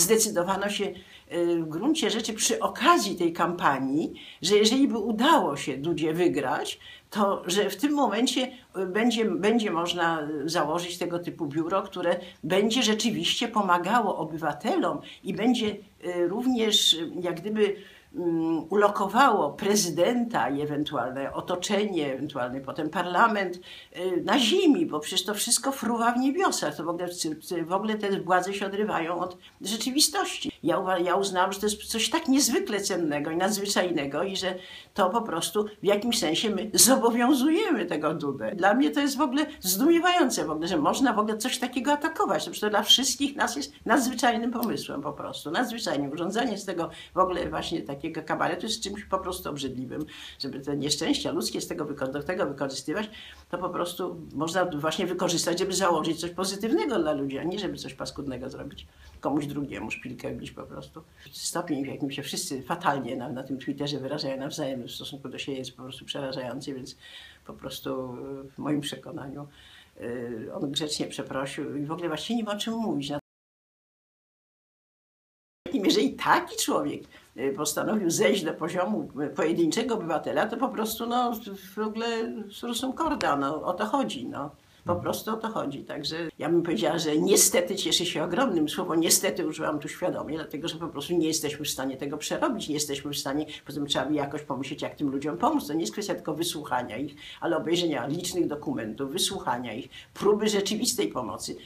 zdecydowano się y, w gruncie rzeczy przy okazji tej kampanii, że jeżeli by udało się Dudzie wygrać, to że w tym momencie y, będzie, będzie można założyć tego typu biuro, które będzie rzeczywiście pomagało obywatelom i będzie y, również y, jak gdyby ulokowało prezydenta i ewentualne otoczenie, ewentualny potem parlament y, na ziemi, bo przecież to wszystko fruwa w niebiosach. To w ogóle, w ogóle te władze się odrywają od rzeczywistości. Ja, ja uznałam, że to jest coś tak niezwykle cennego i nadzwyczajnego i że to po prostu w jakimś sensie my zobowiązujemy tego Dudę. Dla mnie to jest w ogóle zdumiewające w ogóle, że można w ogóle coś takiego atakować. To, to dla wszystkich nas jest nadzwyczajnym pomysłem po prostu. Nadzwyczajnym. Urządzenie z tego w ogóle właśnie takiego kabaretu jest czymś po prostu obrzydliwym. Żeby te nieszczęścia ludzkie z tego, do tego wykorzystywać, to po prostu można właśnie wykorzystać, żeby założyć coś pozytywnego dla ludzi, a nie żeby coś paskudnego zrobić komuś drugiemu, szpilkę wbić po prostu. Stopień, w jakim się wszyscy fatalnie na, na tym Twitterze wyrażają nawzajem w stosunku do siebie jest po prostu przerażający, więc po prostu w moim przekonaniu y, on grzecznie przeprosił i w ogóle właściwie nie ma o czym mówić. Jeżeli taki człowiek postanowił zejść do poziomu y, pojedynczego obywatela, to po prostu no, w ogóle sursum corda, no, o to chodzi. No. Po prostu o to chodzi. Także ja bym powiedziała, że niestety cieszę się ogromnym. Słowo niestety użyłam tu świadomie, dlatego że po prostu nie jesteśmy w stanie tego przerobić, nie jesteśmy w stanie, poza tym trzeba by jakoś pomyśleć, jak tym ludziom pomóc. To nie jest kwestia tylko wysłuchania ich, ale obejrzenia licznych dokumentów, wysłuchania ich, próby rzeczywistej pomocy.